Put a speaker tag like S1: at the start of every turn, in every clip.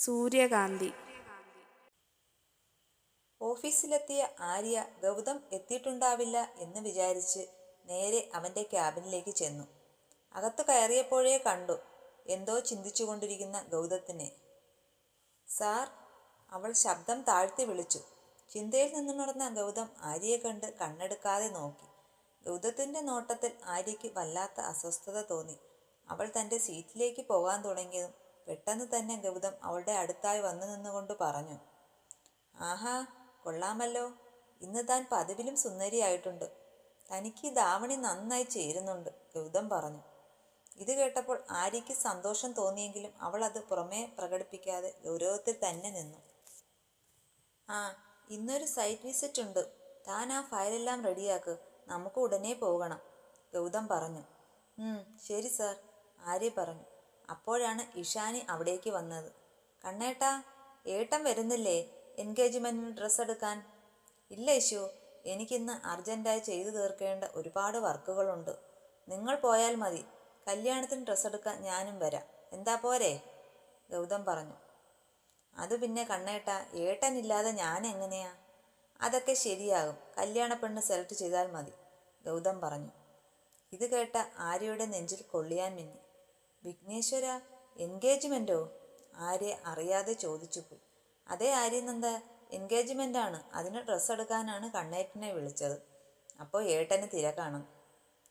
S1: സൂര്യകാന്തി.
S2: ഓഫീസിലെത്തിയ ആര്യ ഗൗതം എത്തിയിട്ടുണ്ടാവില്ല എന്ന് വിചാരിച്ച് നേരെ അവന്റെ ക്യാബിനിലേക്ക് ചെന്നു. അകത്ത് കയറിയപ്പോഴേ കണ്ടു എന്തോ ചിന്തിച്ചുകൊണ്ടിരിക്കുന്ന ഗൗതത്തിനെ. സാർ അവൾ ശബ്ദം താഴ്ത്തി വിളിച്ചു. ചിന്തയിൽ നിന്നുണർന്ന ഗൗതം ആര്യയെ കണ്ട് കണ്ണെടുക്കാതെ നോക്കി. ഗൗതത്തിന്റെ നോട്ടത്തിൽ ആര്യയ്ക്ക് വല്ലാത്ത അസ്വസ്ഥത തോന്നി. അവൾ തന്റെ സീറ്റിലേക്ക് പോകാൻ തുടങ്ങിയതും പെട്ടെന്ന് തന്നെ ഗൗതം അവളുടെ അടുത്തായി വന്നു നിന്നുകൊണ്ട് പറഞ്ഞു ആഹാ കൊള്ളാമല്ലോ. ഇന്ന് താൻ പതിവിലും സുന്ദരിയായിട്ടുണ്ട്. തനിക്ക് ഈ ധാവണി നന്നായി ചേരുന്നുണ്ട് ഗൗതം പറഞ്ഞു. ഇത് കേട്ടപ്പോൾ ആര്യയ്ക്ക് സന്തോഷം തോന്നിയെങ്കിലും അവൾ അത് പുറമേ പ്രകടിപ്പിക്കാതെ ഗൗരവത്തിൽ തന്നെ നിന്നു. ആ ഇന്നൊരു സൈറ്റ് വിസിറ്റ് ഉണ്ട്. താൻ ആ ഫയലെല്ലാം റെഡിയാക്ക്. നമുക്ക് ഉടനെ പോകണം ഗൗതം പറഞ്ഞു. "ഉം, ശരി സാർ ആര്യ പറഞ്ഞു. അപ്പോഴാണ് ഇഷാനി അവിടേക്ക് വന്നത്. കണ്ണേട്ടാ ഏട്ടൻ വരുന്നില്ലേ? എൻഗേജ്മെന്റിന് ഡ്രസ് എടുക്കാൻ? ഇല്ല ഇശു എനിക്കിന്ന് അർജന്റായി ചെയ്തു തീർക്കേണ്ട ഒരുപാട് വർക്കുകളുണ്ട്. നിങ്ങൾ പോയാൽ മതി. കല്യാണത്തിന് ഡ്രസ് എടുക്കാൻ ഞാനും വരാം. എന്താ പോരെ? ഗൗതം പറഞ്ഞു. അത് പിന്നെ കണ്ണേട്ട ഏട്ടനില്ലാതെ ഞാൻ എങ്ങനെയാ? അതൊക്കെ ശരിയാകും. കല്യാണ പെണ്ണ് സെലക്ട് ചെയ്താൽ മതി ഗൗതം പറഞ്ഞു. ഇത് കേട്ട ആര്യയുടെ നെഞ്ചിൽ കൊള്ളിയാൻ മിന്നി. വിഘ്നേശ്വര എൻഗേജ്മെന്റോ ആര്യ അറിയാതെ ചോദിച്ചു പോയി അതേ ആര്യനന്ദ ആണ് അതിന് ഡ്രസ്സ് എടുക്കാനാണ് കണ്ണേറ്റിനെ വിളിച്ചത്. അപ്പോൾ ഏട്ടന് തിരക്കാണ്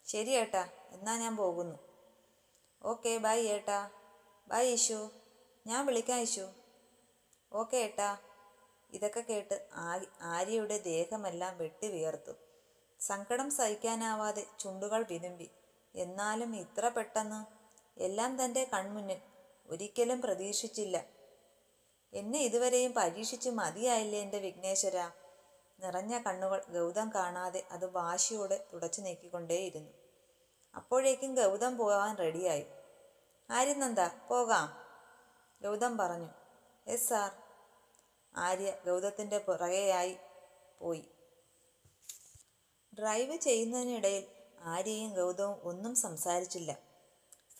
S2: ശരി ഏട്ടാ എന്നാ ഞാൻ പോകുന്നു. ഓക്കെ ബൈ ഏട്ടാ. ബൈ ഇഷു ഞാൻ വിളിക്കാം ഇഷു ഓക്കെ ഏട്ടാ. ഇതൊക്കെ കേട്ട് ആര്യയുടെ ദേഹമെല്ലാം വെട്ടി വിയർത്തു. സങ്കടം സഹിക്കാനാവാതെ ചുണ്ടുകൾ വിതുമ്പി. എന്നാലും ഇത്ര പെട്ടെന്ന് എല്ലാം തന്റെ കൺമുന്നിൽ ഒരിക്കലും പ്രതീക്ഷിച്ചില്ല. എന്നെ ഇതുവരെയും പരീക്ഷിച്ച് മതിയായില്ലേ എന്റെ വിഘ്നേശ്വര? നിറഞ്ഞ കണ്ണുകൾ ഗൗതം കാണാതെ അത് വാശിയോടെ തുടച്ചു നീക്കിക്കൊണ്ടേയിരുന്നു. അപ്പോഴേക്കും ഗൗതം പോകാൻ റെഡിയായി. ആര്യനന്ദ പോകാം ഗൗതം പറഞ്ഞു. Yes sir. ആര്യ ഗൗതത്തിന്റെ പുറകെയായി പോയി. ഡ്രൈവ് ചെയ്യുന്നതിനിടയിൽ ആര്യയും ഗൗതവും ഒന്നും സംസാരിച്ചില്ല.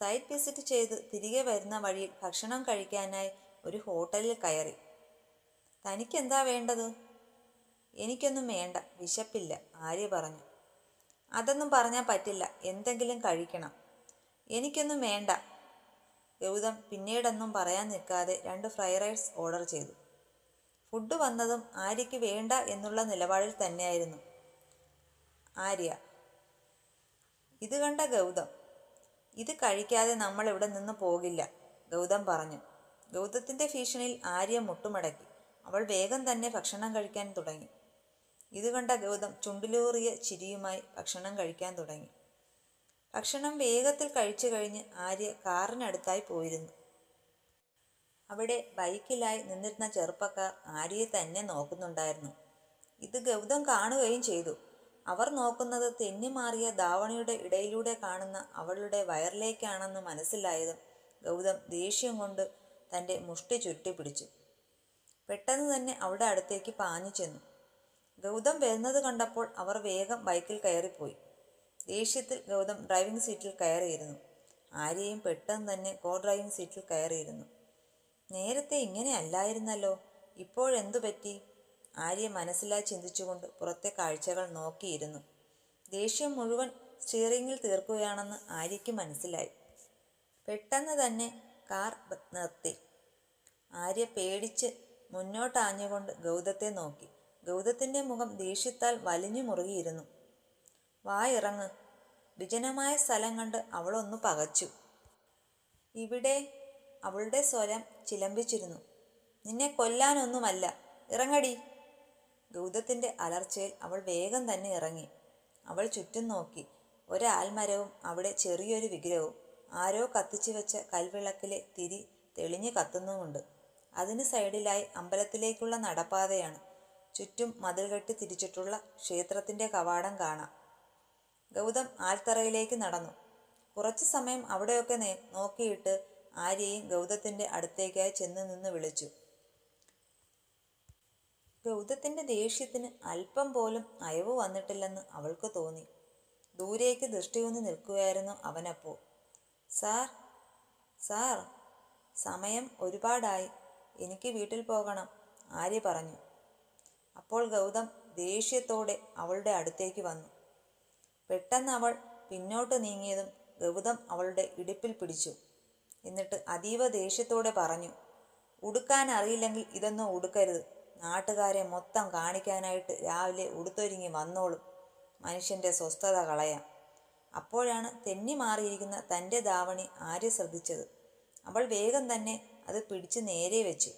S2: സൈറ്റ് വിസിറ്റ് ചെയ്ത് തിരികെ വരുന്ന വഴിയിൽ ഭക്ഷണം കഴിക്കാനായി ഒരു ഹോട്ടലിൽ കയറി. തനിക്കെന്താ വേണ്ടത്? എനിക്കൊന്നും വേണ്ട വിശപ്പില്ല ആര്യ പറഞ്ഞു. അതൊന്നും പറഞ്ഞാൽ പറ്റില്ല എന്തെങ്കിലും കഴിക്കണം. എനിക്കൊന്നും വേണ്ട. ഗൗതം പിന്നീടൊന്നും പറയാൻ നിൽക്കാതെ രണ്ട് ഫ്രൈ റൈസ് ഓർഡർ ചെയ്തു. ഫുഡ് വന്നതും ആര്യയ്ക്ക് വേണ്ട എന്നുള്ള നിലപാടിൽ തന്നെയായിരുന്നു ആര്യ. ഇത് കണ്ട ഗൗതം ഇത് കഴിക്കാതെ നമ്മൾ ഇവിടെ നിന്ന് പോകില്ല ഗൗതം പറഞ്ഞു. ഗൗതത്തിന്റെ ഭീഷണിയിൽ ആര്യ മുട്ടുമടക്കി. അവൾ വേഗം തന്നെ ഭക്ഷണം കഴിക്കാൻ തുടങ്ങി. ഇത് കണ്ട ഗൗതം ചുണ്ടിലൂറിയ ചിരിയുമായി ഭക്ഷണം കഴിക്കാൻ തുടങ്ങി. ഭക്ഷണം വേഗത്തിൽ കഴിച്ചു കഴിഞ്ഞ് ആര്യ കാറിനടുത്തായി പോയിരുന്നു. അവിടെ ബൈക്കിലായി നിന്നിരുന്ന ചെറുപ്പക്കാർ ആര്യയെ തന്നെ നോക്കുന്നുണ്ടായിരുന്നു. ഇത് ഗൗതം കാണുകയും ചെയ്തു. അവർ നോക്കുന്നത് തെന്നിമാറിയ ധാവണിയുടെ ഇടയിലൂടെ കാണുന്ന അവളുടെ വയറിലേക്കാണെന്ന് മനസ്സിലായതും ഗൗതം ദേഷ്യം കൊണ്ട് തന്റെ മുഷ്ടി ചുരുട്ടിപ്പിടിച്ചു പെട്ടെന്ന് തന്നെ അവളുടെ അടുത്തേക്ക് പാഞ്ഞു ചെന്നു. ഗൗതം വരുന്നത് കണ്ടപ്പോൾ അവർ വേഗം ബൈക്കിൽ കയറിപ്പോയി. ദേഷ്യത്തിൽ ഗൗതം ഡ്രൈവിംഗ് സീറ്റിൽ കയറിയിരുന്നു. ആര്യയും പെട്ടെന്ന് തന്നെ കോ ഡ്രൈവിംഗ് സീറ്റിൽ കയറിയിരുന്നു. നേരത്തെ ഇങ്ങനെ അല്ലായിരുന്നല്ലോ. ഇപ്പോഴെന്തു പറ്റി? ആര്യ മനസ്സിലായി ചിന്തിച്ചുകൊണ്ട് പുറത്തെ കാഴ്ചകൾ നോക്കിയിരുന്നു. ദേഷ്യം മുഴുവൻ സ്റ്റിയറിംഗിൽ തീർക്കുകയാണെന്ന് ആര്യയ്ക്ക് മനസ്സിലായി. പെട്ടെന്ന് തന്നെ കാർ നിർത്തി. ആര്യ പേടിച്ച് മുന്നോട്ടാഞ്ഞുകൊണ്ട് ഗൗതത്തെ നോക്കി. ഗൗതത്തിന്റെ മുഖം ദേഷ്യത്താൽ വലിഞ്ഞു മുറുകിയിരുന്നു. വായിറങ്ങ്. വിജനമായ സ്ഥലം കണ്ട് അവളൊന്നു പകച്ചു. ഇവിടെ അവളുടെ സ്വരം ചിലമ്പിച്ചിരുന്നു. നിന്നെ കൊല്ലാനൊന്നുമല്ല. ഇറങ്ങടി. ഗൗതത്തിന്റെ അലർച്ചയിൽ അവൾ വേഗം തന്നെ ഇറങ്ങി. അവൾ ചുറ്റും നോക്കി. ഒരാൽമരവും അവിടെ ചെറിയൊരു വിഗ്രഹവും. ആരോ കത്തിച്ചു വെച്ച കൽവിളക്കിലെ തിരി തെളിഞ്ഞു കത്തുന്നുമുണ്ട്. അതിന് സൈഡിലായി അമ്പലത്തിലേക്കുള്ള നടപ്പാതയാണ്. ചുറ്റും മതിൽ കെട്ടി തിരിച്ചിട്ടുള്ള ക്ഷേത്രത്തിന്റെ കവാടം കാണാം. ഗൗതം ആൽത്തറയിലേക്ക് നടന്നു. കുറച്ചു സമയം അവിടെയൊക്കെ നോക്കിയിട്ട് ആര്യയും ഗൗതത്തിന്റെ അടുത്തേക്കായി ചെന്ന് നിന്ന് വിളിച്ചു. ഗൗതത്തിന്റെ ദേഷ്യത്തിന് അല്പം പോലും അയവ് വന്നിട്ടില്ലെന്ന് അവൾക്ക് തോന്നി. ദൂരേക്ക് ദൃഷ്ടിയൊന്ന് നിൽക്കുകയായിരുന്നു അവനപ്പോൾ. സാർ സാർ സമയം ഒരുപാടായി. എനിക്ക് വീട്ടിൽ പോകണം ആര്യ പറഞ്ഞു. അപ്പോൾ ഗൗതം ദേഷ്യത്തോടെ അവളുടെ അടുത്തേക്ക് വന്നു. പെട്ടെന്ന് അവൾ പിന്നോട്ട് നീങ്ങിയതും ഗൗതം അവളുടെ ഇടുപ്പിൽ പിടിച്ചു. എന്നിട്ട് അതീവ ദേഷ്യത്തോടെ പറഞ്ഞു ഉടുക്കാൻ അറിയില്ലെങ്കിൽ ഇതൊന്നും ഉടുക്കരുത്. നാട്ടുകാരെ മൊത്തം കാണിക്കാനായിട്ട് രാവിലെ ഉടുത്തൊരുങ്ങി വന്നോളും. മനുഷ്യന്റെ സ്വസ്ഥത കളയാം. അപ്പോഴാണ് തെന്നി മാറിയിരിക്കുന്ന തന്റെ ദാവണി ആര്യ ശ്രദ്ധിച്ചത്. അവൾ വേഗം തന്നെ അത് പിടിച്ച് നേരെ വെച്ചു.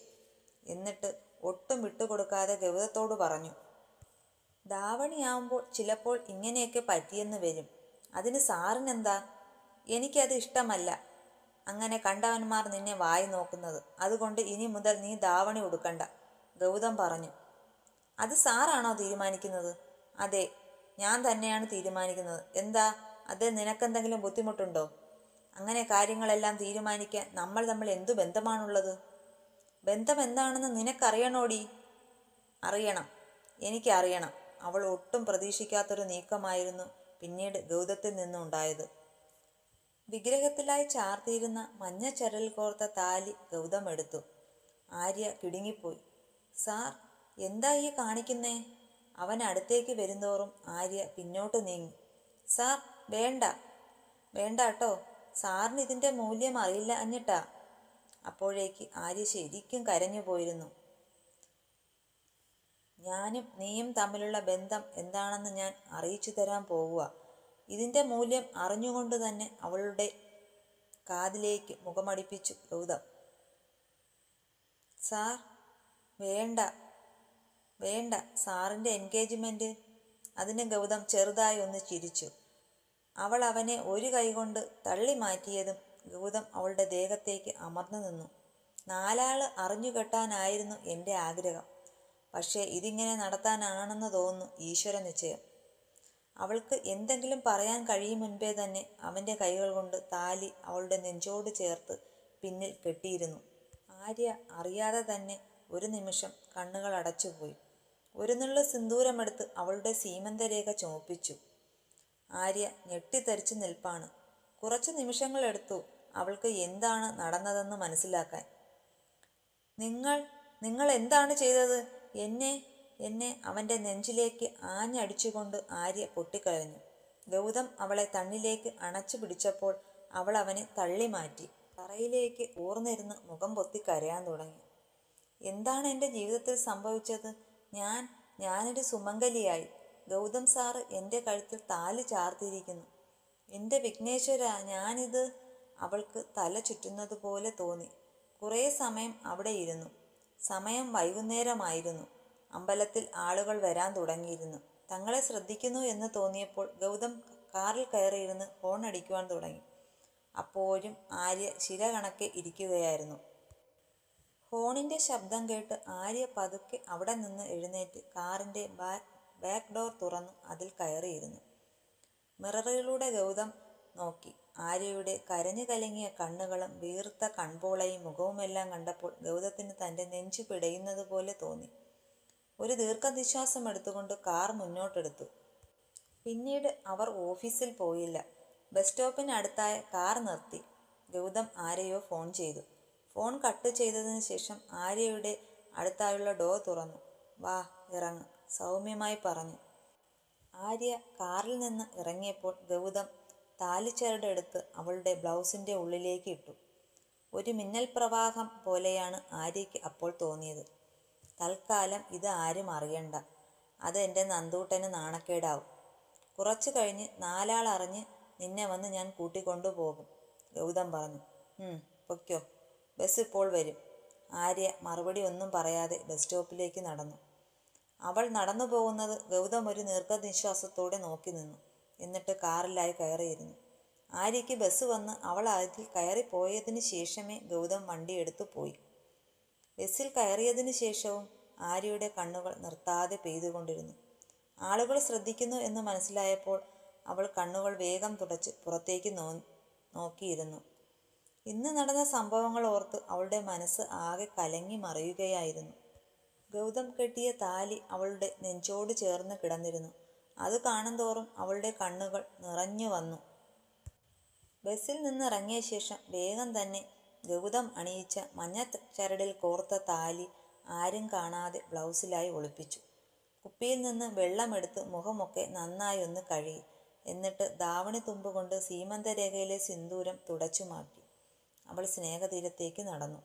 S2: എന്നിട്ട് ഒട്ടും വിട്ടുകൊടുക്കാതെ ഗൗതത്തോട് പറഞ്ഞു ധാവണിയാവുമ്പോൾ ചിലപ്പോൾ ഇങ്ങനെയൊക്കെ പറ്റിയെന്ന് വരും. അതിന് സാറിനെന്താ? എനിക്കത് ഇഷ്ടമല്ല. അങ്ങനെ കണ്ടവന്മാർ നിന്നെ വായി നോക്കുന്നത്. അതുകൊണ്ട് ഇനി മുതൽ നീ ദാവണി ഉടുക്കണ്ട. ഗൗതം പറഞ്ഞു അത് സാറാണോ തീരുമാനിക്കുന്നത്? അതെ ഞാൻ തന്നെയാണ് തീരുമാനിക്കുന്നത്. എന്താ അത് നിനക്കെന്തെങ്കിലും ബുദ്ധിമുട്ടുണ്ടോ? അങ്ങനെ കാര്യങ്ങളെല്ലാം തീരുമാനിക്കാൻ നമ്മൾ തമ്മിൽ എന്തു ബന്ധമാണുള്ളത്? ബന്ധം എന്താണെന്ന് നിനക്കറിയണോടി? അറിയണം എനിക്കറിയണം. അവൾ ഒട്ടും പ്രതീക്ഷിക്കാത്തൊരു നീക്കമായിരുന്നു പിന്നീട് ഗൗതത്തിൽ നിന്നുണ്ടായത്. വിഗ്രഹത്തിലായി ചാർത്തിയിരുന്ന മഞ്ഞ ചരൽ കോർത്ത താലി ഗൗതം എടുത്തു. ആര്യ കിടുങ്ങിപ്പോയി. സാർ എന്താ ഈ കാണിക്കുന്നേ? അവൻ അടുത്തേക്ക് വരുന്തോറും ആര്യ പിന്നോട്ട് നീങ്ങി. സാർ വേണ്ട. വേണ്ട കേട്ടോ. സാറിന് ഇതിന്റെ മൂല്യം അറിയില്ല അഞ്ഞിട്ടാ. അപ്പോഴേക്ക് ആര്യ ശരിക്കും കരഞ്ഞു പോയിരുന്നു. ഞാനും നീയും തമ്മിലുള്ള ബന്ധം എന്താണെന്ന് ഞാൻ അറിയിച്ചു തരാൻ പോവുക. ഇതിന്റെ മൂല്യം അറിഞ്ഞുകൊണ്ട് തന്നെ അവളുടെ കാതിലേക്ക് മുഖമടിപ്പിച്ചു ഗൗതം. സാർ വേണ്ട വേണ്ട സാറിന്റെ എൻഗേജ്മെന്റ് അതിന് ഗൗതം ചെറുതായി ഒന്ന് ചിരിച്ചു. അവൾ അവനെ ഒരു കൈകൊണ്ട് തള്ളി മാറ്റിയതും ഗൗതം അവളുടെ ദേഹത്തേക്ക് അമർന്നു നിന്നു. നാലാൾ അറിഞ്ഞുകെട്ടാനായിരുന്നു എന്റെ ആഗ്രഹം. പക്ഷേ ഇതിങ്ങനെ നടത്താനാണെന്ന് തോന്നുന്നു ഈശ്വര നിശ്ചയം. അവൾക്ക് എന്തെങ്കിലും പറയാൻ കഴിയും മുൻപേ തന്നെ അവന്റെ കൈകൾ കൊണ്ട് താലി അവളുടെ നെഞ്ചോട് ചേർത്ത് പിന്നിൽ കെട്ടിയിരുന്നു. ആര്യ അറിയാതെ തന്നെ ഒരു നിമിഷം കണ്ണുകൾ അടച്ചുപോയി ഒരു നുള്ള സിന്ദൂരമെടുത്ത് അവളുടെ സീമന്തരേഖ ചുമപ്പിച്ചു. ആര്യ ഞെട്ടിത്തരിച്ചു നിൽപ്പാണ്. കുറച്ചു നിമിഷങ്ങളെടുത്തു അവൾക്ക് എന്താണ് നടന്നതെന്ന് മനസ്സിലാക്കാൻ. നിങ്ങൾ നിങ്ങൾ എന്താണ് ചെയ്തത്? എന്നെ എന്നെ അവന്റെ നെഞ്ചിലേക്ക് ആഞ്ഞടിച്ചുകൊണ്ട് ആര്യ പൊട്ടിക്കരഞ്ഞു. ഗൗതം അവളെ തണ്ണിലേക്ക് അണച്ചു പിടിച്ചപ്പോൾ അവൾ അവനെ തള്ളി മാറ്റി തറയിലേക്ക് ഊർന്നിരുന്ന് മുഖം പൊത്തി കരയാൻ തുടങ്ങി. എന്താണ് എന്റെ ജീവിതത്തിൽ സംഭവിച്ചത്? ഞാൻ ഞാനൊരു സുമംഗലിയായി. ഗൗതം സാറ് എന്റെ കഴുത്തിൽ താൽ ചാർത്തിയിരിക്കുന്നു. എന്റെ വിഘ്നേശ്വര ഞാനിത് അവൾക്ക് തല ചുറ്റുന്നത് പോലെ തോന്നി. കുറേ സമയം അവിടെ ഇരുന്നു. സമയം വൈകുന്നേരമായിരുന്നു. അമ്പലത്തിൽ ആളുകൾ വരാൻ തുടങ്ങിയിരുന്നു. തങ്ങളെ ശ്രദ്ധിക്കുന്നു എന്ന് തോന്നിയപ്പോൾ ഗൗതം കാറിൽ കയറിയിരുന്ന് ഹോൺ അടിക്കുവാൻ തുടങ്ങി. അപ്പോഴും ആര്യ ശില കണക്കെ ഇരിക്കുകയായിരുന്നു. ഹോണിന്റെ ശബ്ദം കേട്ട് ആര്യ പതുക്കെ അവിടെ നിന്ന് എഴുന്നേറ്റ് കാറിന്റെ ബാക്ക് ഡോർ തുറന്നു അതിൽ കയറിയിരുന്നു. മിററിലൂടെ ഗൗതം നോക്കി. ആര്യയുടെ കരഞ്ഞു കലങ്ങിയ കണ്ണുകളും വീർത്ത കൺപോളയും മുഖവുമെല്ലാം കണ്ടപ്പോൾ ഗൗതത്തിന് തന്റെ നെഞ്ചു പിടയുന്നത് പോലെ തോന്നി. ഒരു ദീർഘനിശ്വാസം എടുത്തുകൊണ്ട് കാർ മുന്നോട്ടെടുത്തു. പിന്നീട് അവർ ഓഫീസിൽ പോയില്ല. ബസ് സ്റ്റോപ്പിനടുത്തായ കാർ നിർത്തി. ഗൗതം ആരെയോ ഫോൺ ചെയ്തു. ഫോൺ കട്ട് ചെയ്തതിന് ശേഷം ആര്യയുടെ അടുത്തായുള്ള ഡോ തുറന്നു. വാ ഇറങ്ങ് സൗമ്യമായി പറഞ്ഞു. ആര്യ കാറിൽ നിന്ന് ഇറങ്ങിയപ്പോൾ ഗൗതം താലിച്ചേരുടെ എടുത്ത് അവളുടെ ബ്ലൗസിന്റെ ഉള്ളിലേക്ക് ഇട്ടു. ഒരു മിന്നൽ പ്രവാഹം പോലെയാണ് ആര്യയ്ക്ക് അപ്പോൾ തോന്നിയത്. തൽക്കാലം ഇത് ആരും അറിയണ്ട. അത് എന്റെ നന്ദൂട്ടന് നാണക്കേടാവും. കുറച്ചു കഴിഞ്ഞ് നാലാൾ അറിഞ്ഞ് നിന്നെ വന്ന് ഞാൻ കൂട്ടിക്കൊണ്ടുപോകും ഗൗതം പറഞ്ഞു. "ഉം, പൊയ്ക്കോ. ബസ് ഇപ്പോൾ വരും. ആര്യ മറുപടി ഒന്നും പറയാതെ ബസ് സ്റ്റോപ്പിലേക്ക് നടന്നു. അവൾ നടന്നു പോകുന്നത് ഗൗതം ഒരു ദീർഘനിശ്വാസത്തോടെ നോക്കി നിന്നു. എന്നിട്ട് കാറിലായി കയറിയിരുന്നു. ആര്യയ്ക്ക് ബസ് വന്ന് അവൾ അതിൽ കയറിപ്പോയതിന് ശേഷമേ ഗൗതം വണ്ടിയെടുത്തു പോയി. ബസ്സിൽ കയറിയതിന് ശേഷവും ആര്യയുടെ കണ്ണുകൾ നിർത്താതെ പെയ്തുകൊണ്ടിരുന്നു. ആളുകൾ ശ്രദ്ധിക്കുന്നു എന്ന് മനസ്സിലായപ്പോൾ അവൾ കണ്ണുകൾ വേഗം തുടച്ച് പുറത്തേക്ക് നോ നോക്കിയിരുന്നു. ഇന്ന് നടന്ന സംഭവങ്ങൾ ഓർത്ത് അവളുടെ മനസ്സ് ആകെ കലങ്ങി മറിയുകയായിരുന്നു. ഗൗതം കെട്ടിയ താലി അവളുടെ നെഞ്ചോട് ചേർന്ന് കിടന്നിരുന്നു. അത് കാണുന്തോറും അവളുടെ കണ്ണുകൾ നിറഞ്ഞു വന്നു. ബസ്സിൽ നിന്ന് ഇറങ്ങിയ ശേഷം വേഗം തന്നെ ഗൗതം അണിയിച്ച മഞ്ഞ ചരടിൽ കോർത്ത താലി ആരും കാണാതെ ബ്ലൗസിലായി ഒളിപ്പിച്ചു. കുപ്പിയിൽ നിന്ന് വെള്ളമെടുത്ത് മുഖമൊക്കെ നന്നായി ഒന്ന് കഴുകി. എന്നിട്ട് ധാവണി തുമ്പുകൊണ്ട് സീമന്തരേഖയിലെ സിന്ദൂരം തുടച്ചു മാറ്റി. അവൾ സ്നേഹതീരത്തേക്ക് നടന്നു.